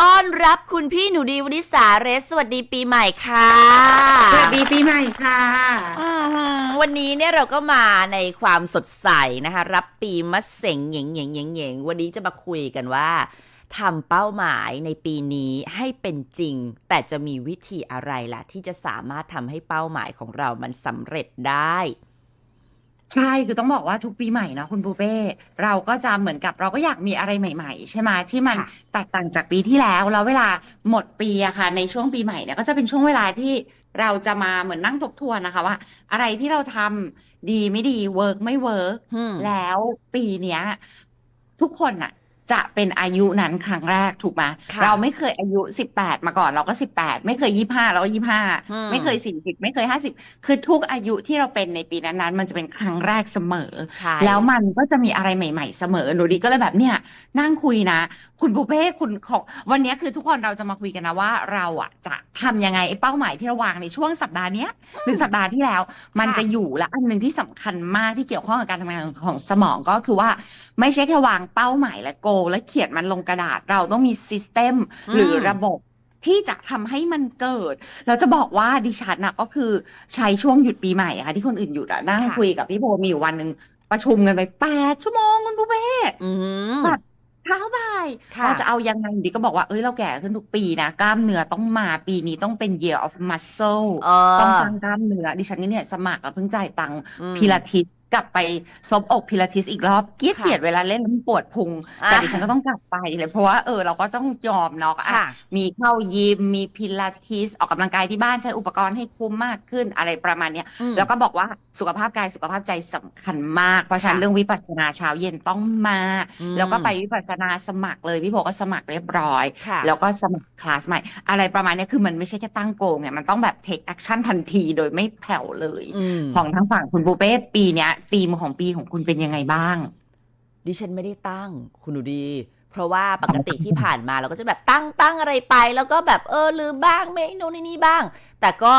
ต้อนรับคุณพี่หนูดีวนิสาเรสสวัสดีปีใหม่ค่ะ สวัสดีปีใหม่ค่ะอื้อหือวันนี้เนี่ยเราก็มาในความสดใสนะคะ รับปีมะเสงเหยงเหยงเหยงเหยงวันนี้จะมาคุยกันว่าทำเป้าหมายในปีนี้ให้เป็นจริง แต่จะมีวิธีอะไรล่ะ ที่จะสามารถทำให้เป้าหมายของเรามันสำเร็จได้ ใช่ คือต้องบอกว่าทุกปีใหม่เนาะคุณปูเป้ เราก็จะเหมือนกับเราก็อยากมีอะไรใหม่ ๆ ใช่ไหมที่มันค่ะ แตกต่างจากปีที่แล้วแล้วเวลาหมดปีอะค่ะ ในช่วงปีใหม่เนี่ยก็จะเป็นช่วงเวลาที่เราจะมาเหมือนนั่งทบทวนนะคะว่า อะไรที่เราทำดีไม่ดีเวิร์กไม่เวิร์กอืมแล้วปีเนี้ยทุกคนอะ จะเป็นอายุนั้นครั้งแรกถูกไหมค่ะเราไม่เคยอายุสิบแปดมาก่อนเราก็สิบแปดไม่เคยยี่ห้าเราก็ยี่ห้าอืมไม่เคยสี่สิบไม่เคยห้าสิบคือทุกอายุที่เราเป็นในปีนั้นๆ มันจะเป็นครั้งแรกเสมอใช่แล้วมันก็จะมีอะไรใหม่ ๆ เสมอหนูดีก็เลยแบบเนี่ยนั่งคุยนะ คุณปูเป้คุณของวันนี้คือทุกคนเราจะมาคุยกันนะว่าเราอะจะทำยังไงไอ้เป้าหมายที่เราวางในช่วงสัปดาห์เนี้ยหรือสัปดาห์ที่แล้ว มันจะอยู่และอันหนึ่งที่สำคัญมากที่เกี่ยวข้องกับการทำงานของสมองก็คือว่าไม่ใช่แค่วางเป้าหมายและโกและเขียนมันลงกระดาษ เราต้องมีซิสเต็มหรือระบบที่จะทำให้มันเกิด เราจะบอกว่าดิฉันนะก็คือใช้ช่วงหยุดปีใหม่อะค่ะที่คนอื่นหยุดอะนั่งค่ะคุยกับพี่โบมีอยู่วันหนึ่งประชุมกันไปแปดชั่วโมงคุณปูเป้อืมแบบ เช้าบ่ายค่ะเราจะเอายังไงดีก็บอกว่าเอ้ยเราแก่ขึ้นทุกปีนะ กล้ามเนื้อต้องมาปีนี้ต้องเป็น year of muscle เออต้องสร้างกล้ามเนื้อดิฉันเนี่ยสมัครแล้วเพิ่งจ่ายตังค์อืมพิลาทิสกลับไปซบอกพิลาทิสอีกรอบเกลียดค่ะเกลียดเวลาเล่นแล้วมันปวดพุง แต่ดิฉันก็ต้องกลับไปเลยเพราะว่าเออเราก็ต้องยอมเนาะอะค่ะมีเข้ายิมมีพิลาทิสออกกำลังกายที่บ้านใช้อุปกรณ์ให้คุ้มมากขึ้นอะไรประมาณเนี้ยอืมแล้วก็บอกว่าสุขภาพกายสุขภาพใจสำคัญมาก เพราะฉะนั้นค่ะเรื่องวิปัสสนาเช้าเย็นต้องมาอืมแล้วก็ไปวิปัสสนาสมัครเลยพี่โบก็สมัครเรียบร้อยค่ะแล้วก็สมัครคลาสใหม่ อะไรประมาณเนี้ยคือมันไม่ใช่แค่ตั้งโกงไงมันต้องแบบ take action ทันทีโดยไม่แผ่วเลยอืมของทางฝั่งคุณปูเป้ปีเนี้ยธีมของปีของคุณเป็นยังไงบ้าง ดิฉันไม่ได้ตั้งคุณดูดีเพราะว่าปกติที่ผ่านมาเราก็จะแบบตั้งตั้งอะไรไป แล้วก็แบบเออลืมบ้างไม่โน่นนี่บ้าง แต่ก็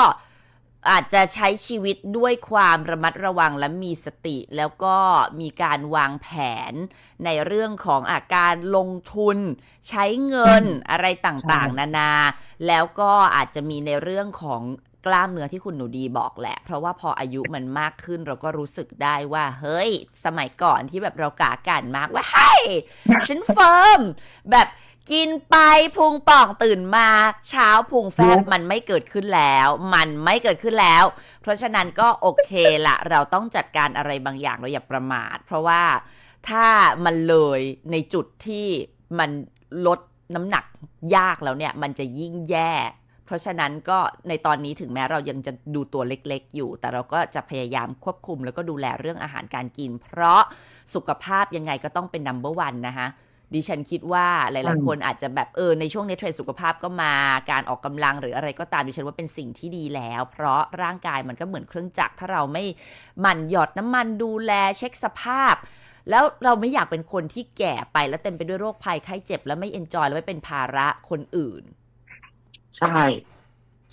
อาจจะใช้ชีวิตด้วยความระมัดระวังและมีสติ แล้วก็มีการวางแผนในเรื่องของอาการลงทุน ใช้เงินอะไรต่างๆ นานา แล้วก็อาจจะมีในเรื่องของกล้ามเนื้อที่คุณหนูดีบอกแหละ เพราะว่าพออายุมันมากขึ้นเราก็รู้สึกได้ว่า เฮ้ย สมัยก่อนที่แบบเรากากันมากว่าเฮ้ยฉันเฟิร์มแบบ กินไปพุงป่องตื่นมาเช้าพุงแฟบมันไม่เกิดขึ้นแล้ว มันไม่เกิดขึ้นแล้ว เพราะฉะนั้นก็โอเคละเราต้องจัดการอะไรบางอย่างเราอย่าประมาท เพราะว่าถ้ามันเลยในจุดที่มันลดน้ำหนักยากแล้วเนี่ย มันจะยิ่งแย่ เพราะฉะนั้นก็ในตอนนี้ถึงแม้เรายังจะดูตัวเล็กๆอยู่ แต่เราก็จะพยายามควบคุมแล้วก็ดูแลเรื่องอาหารการกิน เพราะสุขภาพยังไงก็ต้องเป็น number one นะคะ ดิฉันคิดว่าหลาย ๆ คนอาจจะแบบเออในช่วงนี้เทรนด์สุขภาพก็มาการออกกำลังหรืออะไรก็ตามดิฉันว่าเป็นสิ่งที่ดีแล้ว เพราะร่างกายมันก็เหมือนเครื่องจักรถ้าเราไม่หมั่นหยอดน้ำมันดูแลเช็คสภาพ แล้วเราไม่อยากเป็นคนที่แก่ไปแล้วเต็มไปด้วยโรคภัยไข้เจ็บ แล้วไม่เอนจอยแล้วไม่เป็นภาระคนอื่น ใช่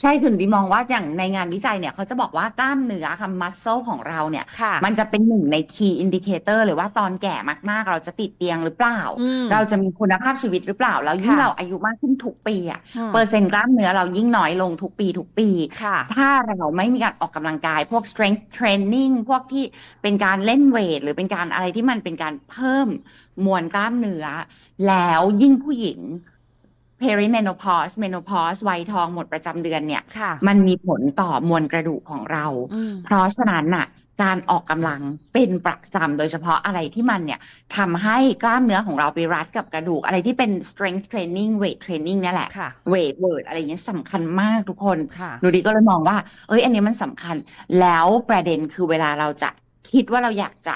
ใช่คือดีมองว่าอย่างในงานวิจัยเนี่ยเขาจะบอกว่ากล้ามเนื้อค่ะ muscle ของเราเนี่ย ค่ะ มันจะเป็นหนึ่งใน key indicator เลยว่าตอนแก่มากๆ เราจะติดเตียงหรือเปล่า อืมเราจะมีคุณภาพชีวิตหรือเปล่า แล้วยิ่งค่ะเราอายุมากขึ้นทุกปีอะอืม เปอร์เซ็นต์กล้ามเนื้อเรายิ่งน้อยลงทุกปีทุกปี ค่ะ ถ้าเราไม่มีการออกกำลังกาย พวก strength training พวกที่เป็นการเล่นเวท หรือเป็นการอะไรที่มันเป็นการเพิ่มมวลกล้ามเนื้อ แล้วยิ่งผู้หญิง perimenopause menopause วัยทองหมดประจำเดือนเนี่ยค่ะมันมีผลต่อมวลกระดูกของเราอืมเพราะฉะนั้นน่ะ การออกกำลังเป็นประจำโดยเฉพาะอะไรที่มันเนี่ยทำให้กล้ามเนื้อของเราไปรัดกับกระดูก อะไรที่เป็น strength training weight training เนี่ยแหละค่ะ weight word อะไรอย่างเงี้ยสำคัญมากทุกคนค่ะหนูดีก็เลยมองว่า เอ้ย อันนี้มันสำคัญ แล้วประเด็นคือเวลาเราจะคิดว่าเราอยากจะ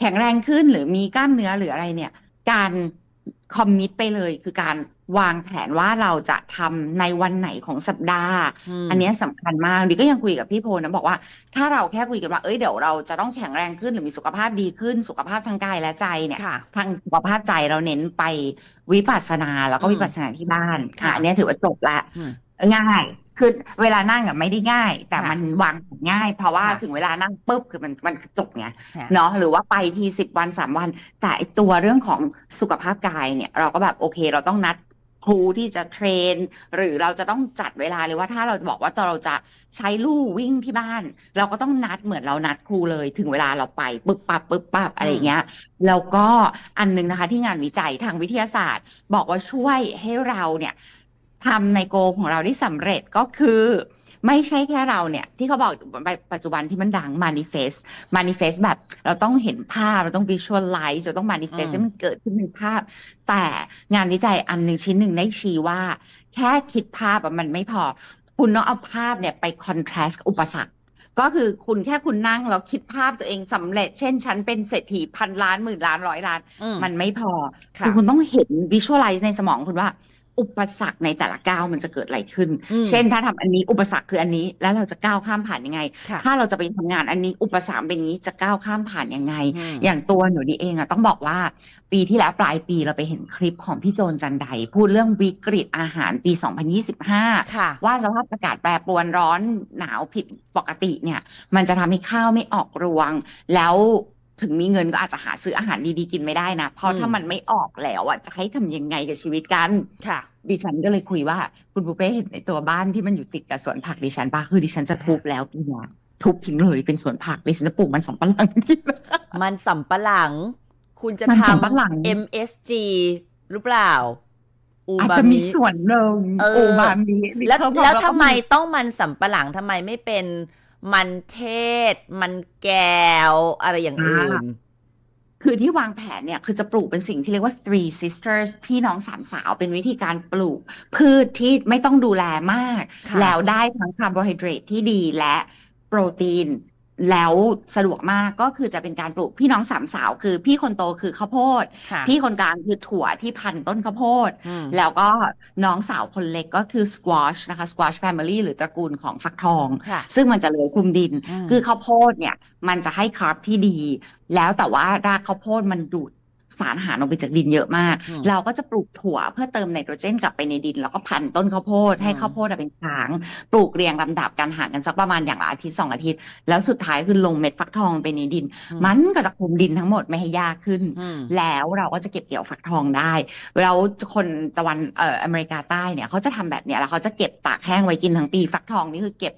แข็งแรงขึ้นหรือมีกล้ามเนื้อหรืออะไรเนี่ย การคอมมิตไปเลยคือการ วางแผนว่าเราจะทำในวันไหนของสัปดาห์มอันเนี้ยสำคัญมากดิก็ยังคุยกับพี่โพนะบอกว่า ถ้าเราแค่คุยกันว่าเอ้ยเดี๋ยวเราจะต้องแข็งแรงขึ้นหรือมีสุขภาพดีขึ้น สุขภาพทางกายและใจเนี่ยค่ะทางสุขภาพใจเราเน้นไปวิปัสสนาแล้วก็อืมวิปัสสนาที่บ้านค่ะอะอันเนี้ยถือว่าจบละอืมง่ายคือเวลานั่งอะไม่ได้ง่าย แต่ค่ะมันวางแผนง่าย เพราะว่าค่ะถึงเวลานั่งปุ๊บคือมันมันจบไงค่ะเนาะหรือว่าไปทีสิบวันสามวัน แต่ไอ้ตัวเรื่องของสุขภาพกายเนี่ย เราก็แบบโอเค เราต้องนัด ครูที่จะเทรน หรือเราจะต้องจัดเวลาเลยว่าถ้าเราบอกว่าเราจะใช้ลู่วิ่งที่บ้าน เราก็ต้องนัดเหมือนเรานัดครูเลย ถึงเวลาเราไปปึ๊บปับปึ๊บปับอะไรอย่างเงี้ยแล้วก็อันหนึงนะคะที่งานวิจัยทางวิทยาศาสตร์ บอกว่าช่วยให้เราเนี่ยทำในโกของเราได้สำเร็จก็คือ ไม่ใช่แค่เราเนี่ย ที่เขาบอกปัจจุบันที่มันดัง manifest manifest แบบ เราต้องเห็นภาพเราต้อง visualize เราต้อง manifest อืมให้มันเกิดขึ้นเป็นภาพ แต่งานวิจัยอันหนึ่งชิ้นหนึ่งได้ชี้ว่า แค่คิดภาพอะมันไม่พอ คุณต้องเอาภาพเนี่ยไป contrast กับอุปสรรคก็คือคุณแค่คุณนั่งแล้วคิดภาพตัวเองสำเร็จ เช่น ฉันเป็นเศรษฐีพันล้านหมื่นล้านร้อยล้านอืมมันไม่พอค่ะคือคุณต้องเห็น visualize ในสมองคุณว่า อุปสรรคในแต่ละก้าวมันจะเกิดอะไรขึ้นอืมเช่นถ้าทำอันนี้อุปสรรคคืออันนี้แล้วเราจะก้าวข้ามผ่านยังไงค่ะถ้าเราจะไปทำงานอันนี้อุปสรรคเป็นอย่างนี้จะก้าวข้ามผ่านยังไงอืมอย่างตัวหนูดีเองอะต้องบอกว่า ปีที่แล้วปลายปีเราไปเห็นคลิปของพี่โจนจันไดพูดเรื่องวิกฤตอาหารปี 2025ค่ะว่าสภาพอากาศแปรปรวนร้อนหนาวผิดปกติเนี่ย มันจะทำให้ข้าวไม่ออกรวงแล้ว ถึงมีเงินก็อาจจะหาซื้ออาหารดีๆกินไม่ได้นะเพราะอืมถ้ามันไม่ออกแล้วอะจะให้ทำยังไงกับชีวิตกันค่ะดิฉันก็เลยคุยว่า คุณปูเป้เห็นในตัวบ้านที่มันอยู่ติดกับสวนผักดิฉันปะคือดิฉันจะทุบแล้วปีเนี้ยทุบทิ้งเลยเป็นสวนผักดิฉันจะปลูกมันสำปะหลังกินนะคะมันสำปะหลัง คุณจะมันทสำปะหลังำ MSG หรือเปล่าอูอาจบาจะมีมิส่วนหนึ่งเออโอบามิแล้วเขาบอกแล้วก็ทำไมต้องมันสำปะหลังทำไมไม่เป็น มันเทศ มันแก้ว อะไรอย่างอื่น คือที่วางแผนเนี่ย คือจะปลูกเป็นสิ่งที่เรียกว่า three sisters พี่น้องสามสาวเป็นวิธีการปลูก พืชที่ไม่ต้องดูแลมากค่ะแล้วได้ทั้งคาร์โบไฮเดรตที่ดีและโปรตีน แล้วสะดวกมากก็คือจะเป็นการปลูกพี่น้องสามสาวคือพี่คนโตคือข้าวโพดค่ะพี่คนกลางคือถั่วที่พันต้นข้าวโพดอืมแล้วก็น้องสาวคนเล็กก็คือ squash นะคะ squash family หรือตระกูลของฟักทองค่ะซึ่งมันจะเลื้อยคลุมดินอืมคือข้าวโพดเนี่ยมันจะให้คาร์บที่ดี แล้วแต่ว่ารากข้าวโพดมันดูด สารอาหารออกไปจากดินเยอะมากอืมเราก็จะปลูกถั่วเพื่อเติมไนโตรเจนกลับไปในดิน แล้วก็พันต้นข้าวโพดให้อืมข้าวโพดอะเป็นค้าง ปลูกเรียงลำดับการห่างกันสักประมาณอย่างละอาทิตย์สองอาทิตย์ แล้วสุดท้ายคือลงเม็ดฟักทองไปในดินอืมันก็จะคลุมดินทั้งหมดไม่ให้ยากขึ้นอืมแล้วเราก็จะเก็บเกี่ยวฟักทองได้แล้วคนตะวันเอ่ออเมริกาใต้เนี่ยเขาจะทำแบบเนี้ยแล้วเขาจะเก็บตากแห้งไว้กินทั้งปีฟักทองนี่คือเก็บ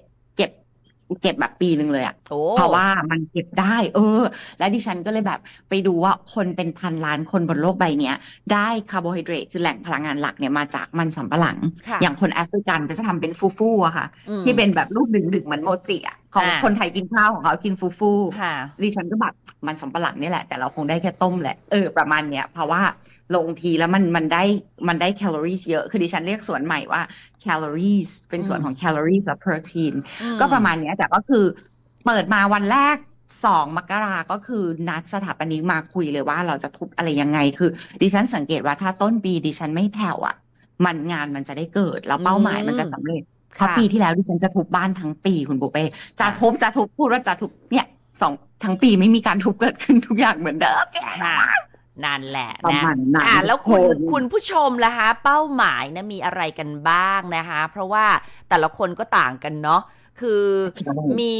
เก็บเก็บแบบปีหนึ่งเลยอะโอ้เพราะว่ามันเก็บได้ เออ และดิฉันก็เลยแบบไปดูว่าคนเป็นพันล้านคนบนโลกใบเนี้ยได้คาร์โบไฮเดรตคือแหล่งพลังงานหลักเนี่ยมาจากมันสำปะหลังค่ะอย่างคนแอฟริกันก็จะทำเป็นฟูฟูอะค่ะอืมที่เป็นแบบลูกดึงๆเหมือนโมจิอะ ของอ่าคนไทยกินข้าวของเขากินฟูฟูค่ะดิฉันก็แบบมันสำปะหลังนี่แหละ แต่เราคงได้แค่ต้มแหละเออประมาณเนี้ยเพราะว่าลงทีแล้วมันมันได้มันได้แคลอรี่เยอะคือดิฉันเรียกส่วนใหม่ว่าแคลอรี่เป็นส่วนของแคลอรี่และโปรตีนอืมก็ประมาณเนี้ยแต่ก็คือเปิดมาวันแรกสองมกราก็คือนัดสถาปนิกมาคุยเลยว่าเราจะทุบอะไรยังไง คือ ดิฉันสังเกตว่าถ้าต้นปีดิฉันไม่แผ่วอะ มันงานมันจะได้เกิด แล้วเป้าหมายมันจะสำเร็จ เพราะค่ะปีที่แล้วดิฉันจะทุบบ้านทั้งปีคุณปูเป้จะทุบจะทุบพูดว่าจะทุบเนี่ยสองทั้งปีไม่มีการทุบเกิดขึ้นทุกอย่างเหมือนเดิมค่ะนั่นแหละประนะมาณนั้นอ่าแล้วคุณทุกนคุณผู้ชมล่ะคะ เป้าหมายนะมีอะไรกันบ้างนะคะ เพราะว่าแต่ละคนก็ต่างกันเนาะคือใช่มี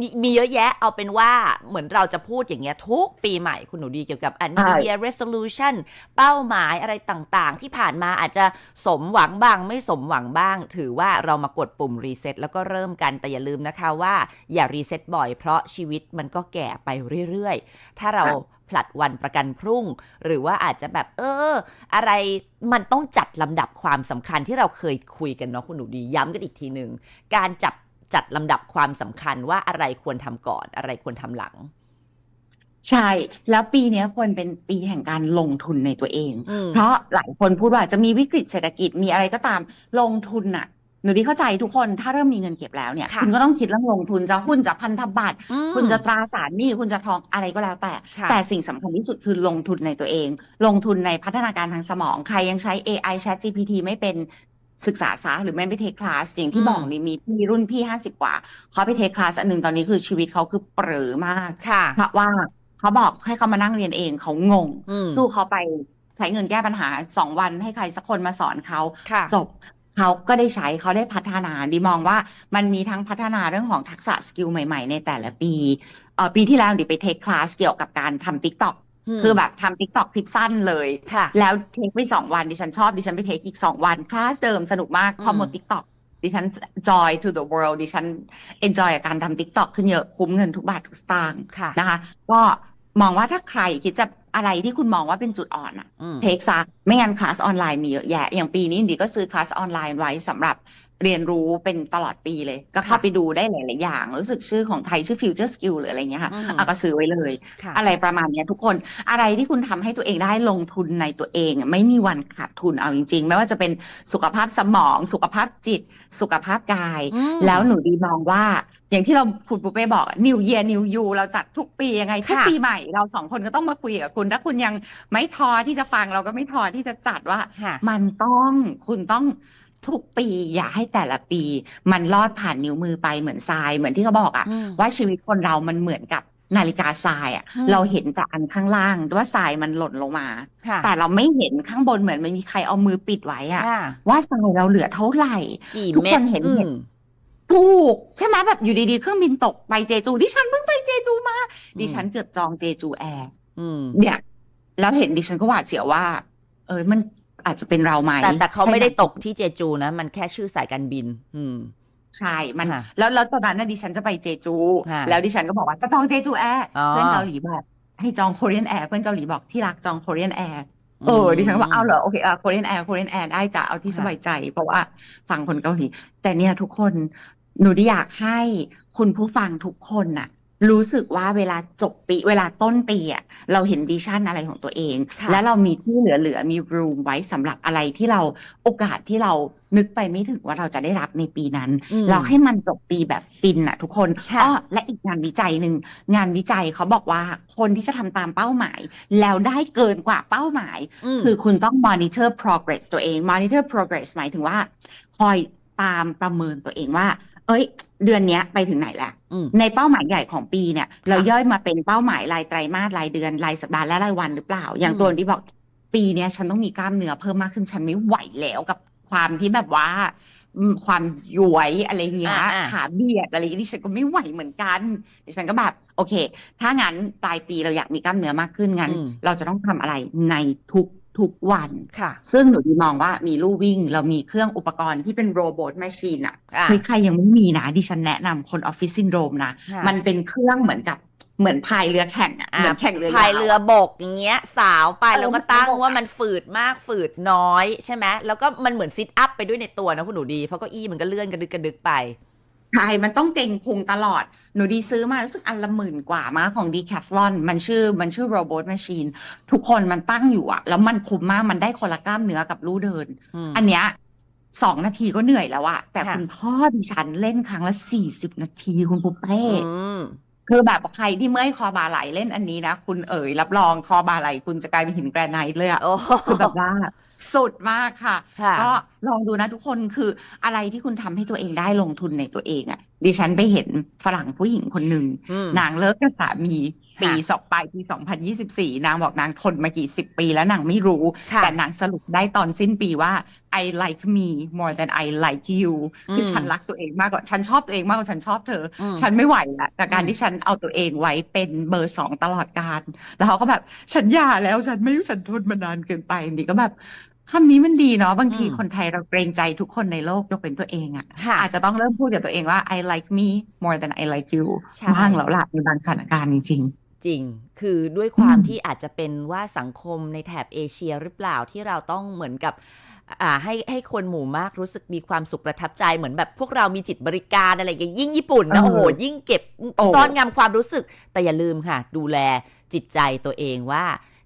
มีมีเยอะแยะเอาเป็นว่าเหมือนเราจะพูดอย่างเงี้ยทุกปีใหม่คุณหนูดีเกี่ยวกับอัน New Year Resolution เป้าหมายอะไรต่างๆ ที่ผ่านมาอาจจะสมหวังบ้าง ไม่สมหวังบ้าง ถือว่าเรามากดปุ่มรีเซ็ตแล้วก็เริ่มกันแต่อย่าลืมนะคะว่าอย่ารีเซ็ตบ่อยเพราะชีวิตมันก็แก่ไปเรื่อยๆ ถ้าเราค่ะผลัดวันประกันพรุ่ง หรือว่าอาจจะแบบเออ อะไรมันต้องจัดลำดับความสำคัญที่เราเคยคุยกันเนาะคุณหนูดีย้ำกันอีกทีหนึ่งการจับ จัดลำดับความสำคัญว่าอะไรควรทำก่อน อะไรควรทำหลัง ใช่ แล้วปีเนี้ยควรเป็นปีแห่งการลงทุนในตัวเองอืมเพราะหลายคนพูดว่าจะมีวิกฤตเศรษฐกิจมีอะไรก็ตามลงทุนน่ะหนูดีเข้าใจทุกคนถ้าเริ่มมีเงินเก็บแล้วเนี่ยค่ะคุณก็ต้องคิดเรื่องลงทุนจะหุ้นจะพันธบัตรอืมคุณจะตราสารหนี้คุณจะทองอะไรก็แล้วแต่ค่ะแต่สิ่งสำคัญที่สุดคือลงทุนในตัวเอง ลงทุนในพัฒนาการทางสมอง ใครยังใช้ AI Chat GPT ไม่เป็น ศึกษาซะหรือไม่ไปเทคคลาสอย่างที่อืมบอกนี่มีพี่รุ่นพี่ห้าสิบกว่าเขาไปเทคคลาสอันหนึ่งตอนนี้คือชีวิตเขาคือเปรอมากค่ะเพราะว่าเขาบอกให้เขามานั่งเรียนเองเขางงอืมสู้เขาไปใช้เงินแก้ปัญหาสองวันให้ใครสักคนมาสอนเขาค่ะจบเขาก็ได้ใช้เขาได้พัฒนาดีมองว่ามันมีทั้งพัฒนาเรื่องของทักษะสกิลใหม่ๆ ในแต่ละปีเอ่อปีที่แล้วดิไปเทคคลาสเกี่ยวกับการทำ TikTok ม คือแบบทำ TikTok คลิปสั้นเลยค่ะแล้วเทคไปสองวันดิฉันชอบดิฉันไปเทคอีกสองวันคลาสเดิมสนุกมากพอหมดอืม TikTok ดิฉัน joy to the world ดิฉัน enjoy กับการทำ TikTok ขึ้นเยอะคุ้มเงินทุกบาททุกสตางค์ค่ะนะคะ ก็มองว่าถ้าใครคิดจะอะไรที่คุณมองว่าเป็นจุดอ่อนอะอืมเทคซะไม่งั้นคลาสออนไลน์มีเยอะแยะ อย่างปีนี้ดิก็ซื้อคลาสออนไลน์ไว้สำหรับ เรียนรู้เป็นตลอดปีเลย ก็เข้าค่ะไปดูได้หลาย ๆ อย่าง รู้สึกชื่อของไทยชื่อ Future Skill หรืออะไรเงี้ยค่ะอืมอะก็ซื้อไว้เลยค่ะอะไรประมาณเนี้ยทุกคนอะไรที่คุณทำให้ตัวเองได้ลงทุนในตัวเองอะไม่มีวันขาดทุนเอาจริง ๆ ไม่ว่าจะเป็นสุขภาพสมอง สุขภาพจิต สุขภาพกายอืมแล้วหนูดีมองว่า อย่างที่เราคุณปุเป้บอก New Year New You เราจัดทุกปียังไงทุกค่ะปีใหม่ เราสองคนก็ต้องมาคุยกับคุณถ้าคุณยังไม่ทอที่จะฟังเราก็ไม่ทอที่จะจัดว่าค่ะมันต้องคุณต้อง ทุกปี อย่าให้แต่ละปี มันลอดผ่านนิ้วมือไปเหมือนทราย เหมือนที่เขาบอกอะอืมว่าชีวิตคนเรามันเหมือนกับนาฬิกาทรายอะอืมเราเห็นแต่อันข้างล่างว่าทรายมันหล่นลงมาค่ะแต่เราไม่เห็นข้างบนเหมือนมันมีใครเอามือปิดไว้อะค่ะว่าทรายเราเหลือเท่าไหร่กี่ทุกเม็คดนเห็นอืเห็นมถูกใช่ไหมแบบอยู่ดีๆ เครื่องบินตกไปเจจู ดิฉันเพิ่งไปเจจูมา ดิฉันเกือบจองเจจูแอร์อืมเนี่ยแล้วเห็นดิฉันก็หวาดเสียวว่า เออมัน อาจจะเป็นเราไหมแต่แต่เขาใช่หไม่ได้ตกที่เจจูนะ มันแค่ชื่อสายการบิน อืมใช่ มันค่ะแล้วแล้วตอนนั้นน่ะดิฉันจะไปเจจูค่ะแล้วดิฉันก็บอกว่าจะจองเจจูแอร์อ๋อเพื่อนเกาหลีบอกให้จองโคเรียนแอร์เพื่อนเกาหลีบอกที่รักจองโคเรียนแอร์เออดิฉันก็บอกเอาเหรอโอเคเออโคเรียนแอร์โคเรียนแอร์ได้จ้ะเอาที่สบายใจ เพราะว่าฟังคนเกาหลี แต่เนี่ยทุกคนหนูได้อยากให้คุณผู้ฟังทุกคนน่ะ รู้สึกว่าเวลาจบปีเวลาต้นปีอะเราเห็นวิชั่นอะไรของตัวเองค่ะแล้วเรามีที่เหลือๆมี room ไว้สำหรับอะไรที่เราโอกาสที่เรานึกไปไม่ถึงว่าเราจะได้รับในปีนั้นอืมเราให้มันจบปีแบบฟินอะทุกคนค่ะอ้อและอีกงานวิจัยหนึ่งงานวิจัยเขาบอกว่าคนที่จะทำตามเป้าหมาย แล้วได้เกินกว่าเป้าหมายมคือคุณต้อง monitor progress ตัวเอง monitor progress หมายถึงว่าคอยตามประเมินตัวเองว่า เอ้ย เดือนเนี้ยไปถึงไหนแล้วอืมในเป้าหมายใหญ่ของปีเนี่ยค่ะเราย่อยมาเป็นเป้าหมายรายไตรมาสรายเดือนรายสัปดาห์และรายวันหรือเปล่า อย่างอืมตัวที่บอกปีเนี้ยฉันต้องมีกล้ามเนื้อเพิ่มมากขึ้นฉันไม่ไหวแล้วกับความที่แบบว่าอืมความย้วยอะไรเงี้ยอ่าอ่าขาเบียดอะไรอย่างงี้ดิฉันก็ไม่ไหวเหมือนกันดิฉันก็แบบโอเค ถ้างั้นปลายปีเราอยากมีกล้ามเนื้อมากขึ้นงั้นอืมเราจะต้องทำอะไรในทุก ทุกวันค่ะ ซึ่งหนูดีมองว่ามีลู่วิ่ง เรามีเครื่องอุปกรณ์ที่เป็นโรบอทแมชชีนอะอะเฮ้ยใครยังไม่มีนะ ดิฉันแนะนำคนออฟฟิศซินโดรมนะค่ะมันเป็นเครื่องเหมือนกับเหมือนพายเรือแข่งอะอะเหมือนแข่งเรือพายวเรืออะบกอย่างเงี้ย สาวไปเออแล้วก็ตั้งเรือบกว่าอะมันฝืดมากฝืดน้อยใช่ไหมแล้วก็มันเหมือนซิทอัพไปด้วยในตัวนะคุณหนูดีเพราะเก็อี้มันก็เลื่อนกระดึกกระดึกไป ใช่ มันต้องเก่งพุงตลอด หนูดีซื้อมารู้สึกอันละหมื่นกว่ามาของ Decathlon มันชื่อมันชื่อโรบอทแมชชีนทุกคนมันตั้งอยู่อะแล้วมันคุ้มมาก มันได้คนละกล้ามเนื้อกับลู่เดินอืมอันเนี้ยสองนาทีก็เหนื่อยแล้วอะแต่ค่ะคุณพ่อดิฉันเล่นครั้งละสี่สิบนาทีคุณปุ๊เป้อืม คือแบบใครที่เมื่อยคอบาไหลเล่นอันนี้นะ คุณเอ๋ยรับรองคอบาไหลคุณจะกลายเป็นหินแกรนไนต์เลยอะโอ้คือแบบว่าสุดมากค่ะค่ะ ก็ลองดูนะทุกคนคืออะไรที่คุณทำให้ตัวเองได้ลงทุนในตัวเองอะดิฉันไปเห็นฝรั่งผู้หญิงคนหนึ่งอืมนางเลิกกับสามี ปีค่ะสองปลายปี2024นางบอกนางทนมากี่สิบปีแล้วนางไม่รู้ค่ะแต่นางสรุปได้ตอนสิ้นปีว่า I like me more than I like you คืออมฉันรักตัวเองมากกว่า ฉันชอบตัวเองมากกว่าฉันชอบเธออมฉันไม่ไหวละแต่การอืมที่ฉันเอาตัวเองไว้เป็นเบอร์สองตลอดการ แล้วเขาก็แบบฉันหย่าแล้วฉันไม่ฉันทนมานานเกินไปนี่ก็แบบคำนี้มันดีเนาะบางทีอืมคนไทยเราเกรงใจทุกคนในโลกยกเป็นตัวเองอะค่ะ อาจจะต้องเริ่มพูดกับตัวเองว่า I like me more than I like you ใช่บ้างแล้วล่ะในบางสถานการณ์จริง จริง คือด้วยความอืมที่อาจจะเป็นว่าสังคมในแถบเอเชียหรือเปล่าที่เราต้องเหมือนกับอ่าให้ให้คนหมู่มากรู้สึกมีความสุขประทับใจเหมือนแบบพวกเรามีจิตบริการอะไรอย่างเงี้ยยิ่งญี่ปุ่นนะเออโอ้โหยิ่งเก็บโอ้ซ่อนงำความรู้สึก แต่อย่าลืมค่ะ ดูแลจิตใจตัวเองว่า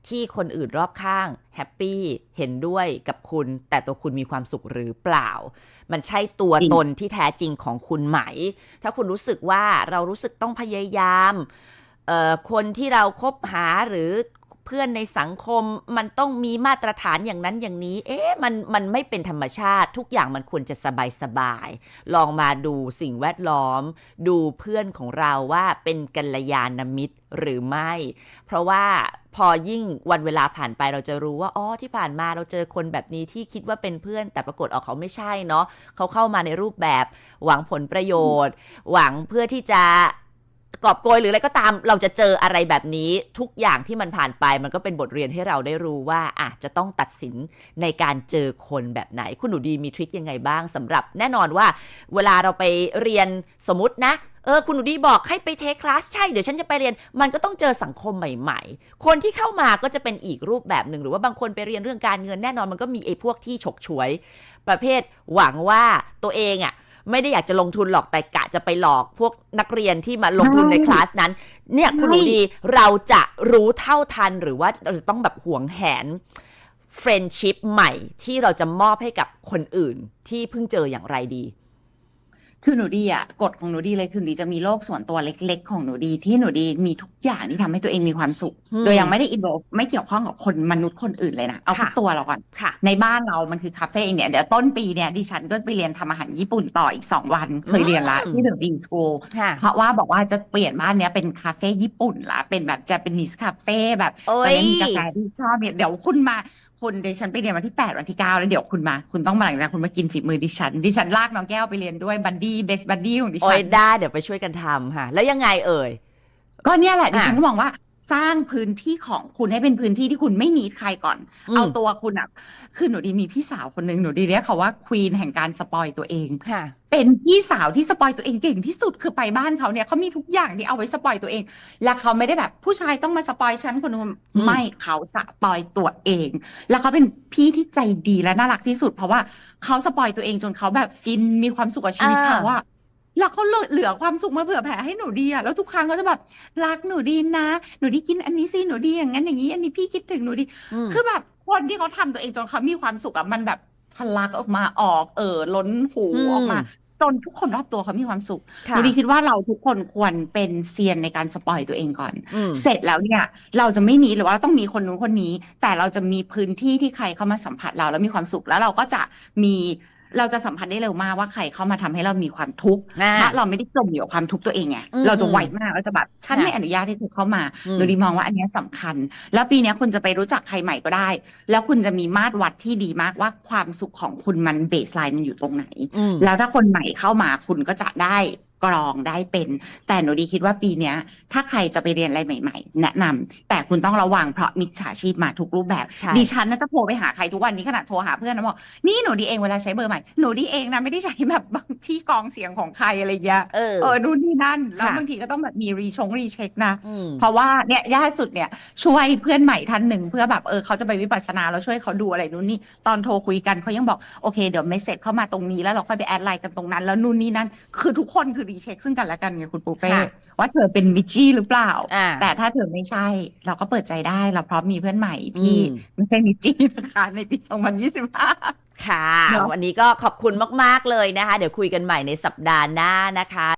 ที่คนอื่นรอบข้างแฮปปี้เห็นด้วยกับคุณ แต่ตัวคุณมีความสุขหรือเปล่า มันใช่ตัวจริงตนที่แท้จริงของคุณไหม ถ้าคุณรู้สึกว่าเรารู้สึกต้องพยายามเอ่อ คนที่เราคบหาหรือเพื่อนในสังคมมันต้องมีมาตรฐานอย่างนั้นอย่างนี้ เอ๊ะมันมันไม่เป็นธรรมชาติ ทุกอย่างมันควรจะสบายสบายๆลองมาดูสิ่งแวดล้อม ดูเพื่อนของเราว่าเป็นกัลยาณมิตรหรือไม่ เพราะว่าพอยิ่งวันเวลาผ่านไปเราจะรู้ว่าอ๋อที่ผ่านมาเราเจอคนแบบนี้ที่คิดว่าเป็นเพื่อน แต่ปรากฏออกเขาไม่ใช่เนาะเขาเข้ามาในรูปแบบหวังผลประโยชน์ หวังเพื่อที่จะ กอบโกยหรืออะไรก็ตามเราจะเจออะไรแบบนี้ทุกอย่างที่มันผ่านไป มันก็เป็นบทเรียนให้เราได้รู้ว่าอะจะต้องตัดสินในการเจอคนแบบไหน คุณหนูดีมีทริคยังไงบ้างสำหรับแน่นอนว่า เวลาเราไปเรียนสมมตินะเออคุณหนูดีบอกให้ไปเทคคลาสใช่เดี๋ยวฉันจะไปเรียน มันก็ต้องเจอสังคมใหม่ ๆ คนที่เข้ามาก็จะเป็นอีกรูปแบบหนึ่งหรือว่าบางคนไปเรียนเรื่องการเงินแน่นอนมันก็มีไอ้พวกที่ฉกฉวย ประเภทหวังว่าตัวเองอะ่ะ ไม่ได้อยากจะลงทุนหรอกแต่กะจะไปหลอกพวกนักเรียนที่มาลงทุนในคลาสนั้น เนี่ยคุณหนูดีเราจะรู้เท่าทันหรือว่าเราจะต้องแบบหวงแหนเฟรนชิพใหม่ที่เราจะมอบให้กับคนอื่นที่เพิ่งเจออย่างไรดี คือหนูดีอะกฎของหนูดีเลยคือหนูดีจะมีโลกส่วนตัวเล็ก ๆ ของหนูดี ที่หนูดีมีทุกอย่างที่ทำให้ตัวเองมีความสุขอืมโดยยังไม่ได้อินโวไม่เกี่ยวข้องกับคนมนุษย์คนอื่นเลยนะเอาแค่ค่ะตัวเราก่อนค่ะในบ้านเรามันคือคาเฟ่เองเนี่ยเดี๋ยวต้นปีเนี่ยดิฉันก็ไปเรียนทำอาหารญี่ปุ่นต่ออีกสองวัน เคยเรียนละอืมที่เดอะดีสคูลค่ะเพราะว่าบอกว่าจะเปลี่ยนบ้านเนี้ยเป็นคาเฟ่ญี่ปุ่นละเป็นแบบ Japanese คาเฟ่แบบโอ้ตอนยนี้มีกาแฟที่ชอบเนี่ยเดี๋ยวคุณมา คุณดิฉันไปเรียนวันที่8วันที่9แล้วเดี๋ยวคุณมา คุณต้องมาหลังจากคุณมากินฝีมือดิฉัน ดิฉันลากน้องแก้วไปเรียนด้วยบัดดี้เบสบัดดี้ของดิโอ้ฉัยนได้เดี๋ยวไปช่วยกันทำค่ะ แล้วยังไงเอ่ยก็เนี่ยแหละดิฉันอะก็มองว่า สร้างพื้นที่ของคุณให้เป็นพื้นที่ที่คุณไม่มีใครก่อนอืมเอาตัวคุณอะคือหนูดีมีพี่สาวคนหนึ่งหนูดีเรียกเขาว่าควีนแห่งการสปอยตัวเองค่ะเป็นพี่สาวที่สปอยตัวเองเก่งที่สุดคือไปบ้านเขาเนี่ยเขามีทุกอย่างที่เอาไว้สปอยตัวเอง และเขาไม่ได้แบบผู้ชายต้องมาสปอยฉันคนนึงอืมไม่เขาสปอยตัวเอง แล้วเขาเป็นพี่ที่ใจดีและน่ารักที่สุด เพราะว่าเขาสปอยตัวเองจนเขาแบบฟินมีความสุขกับชีวิตเขาอะ แล้วเขาเหลือเหลือความสุขมาเผื่อแผ่ให้หนูดีอะแล้วทุกครั้งเขาจะแบบรักหนูดีนะหนูดีกินอันนี้สิหนูดีอย่างนั้นอย่างนี้ อันนี้พี่คิดถึงหนูดีอืมคือแบบคนที่เขาทำตัวเองจนเขามีความสุขอะมันแบบทะลักออกมาออกเออล้นหูอืมออกมาจนทุกคนรอบตัวเขามีความสุขหค่ะนูดีคิดว่าเราทุกคนควรเป็นเซียนในการสปอยตัวเองก่อนอืมเสร็จแล้วเนี่ย เราจะไม่มีหรือว่าเราต้องมีคนนู้นคนนี้ แต่เราจะมีพื้นที่ที่ใครเข้ามาสัมผัสเราแล้วมีความสุขแล้วเราก็จะมี เราจะสัมผัสได้เร็วมากว่าใครเข้ามาทำให้เรามีความทุกข์อ่าถ้าเราไม่ได้จมอยู่กับความทุกข์ตัวเองไงอืมเราจะไวมากเราจะแบบฉันค่ะไม่อนุญาตให้เธอเข้ามาอืมหนูดีมองว่าอันเนี้ยสำคัญ แล้วปีเนี้ยคุณจะไปรู้จักใครใหม่ก็ได้ แล้วคุณจะมีมาตรวัดที่ดีมากว่าความสุขของคุณมันเบสไลน์มันอยู่ตรงไหนอืมแล้วถ้าคนใหม่เข้ามาคุณก็จะได้ กรองได้เป็น แต่หนูดีคิดว่าปีเนี้ยถ้าใครจะไปเรียนอะไรใหม่ ๆ แนะนำแต่คุณต้องระวังเพราะมิจฉาชีพมาทุกรูปแบบใช่ดิฉันน่าจะโทรไปหาใครทุกวันนี้ขนาดโทรหาเพื่อนนะบอกนี่หนูดีเองเวลาใช้เบอร์ใหม่หนูดีเองนะไม่ได้ใช้แบบบางที่กรองเสียงของใครอะไรเงี้ยเออเออนู่นนี่นั่นแล้วค่ะบางทีก็ต้องแบบมีรีชงรีเช็คนะอืมเพราะว่าเนี่ยย่าสุดเนี่ยช่วยเพื่อนใหม่ท่านหนึ่งเพื่อแบบเออเขาจะไปวิปัสสนาแล้วช่วยเขาดูอะไรนู่นนี่ตอนโทรคุยกันเขายังบอกโอเคเดี๋ยวเมสเซจเข้ามาตรงนี้แล้วเราค่อยไปแอดไลน์กันตรงนั้น แล้วนู่นนี่นั่นคือทุกคนคือรีเช็คซึ่งกันและกันไงคุณปูเป้ค่ะว่าเธอเป็นมิจจี้หรือเปล่าอ่า แต่ถ้าเธอไม่ใช่ เราก็เปิดใจได้เราพร้อมมีเพื่อนใหม่ที่อืมไม่ใช่มิจจี้นะคะในปี 2025 ค่ะเนอะวันนี้ก็ขอบคุณมาก ๆ เลยนะคะ เดี๋ยวคุยกันใหม่ในสัปดาห์หน้านะคะ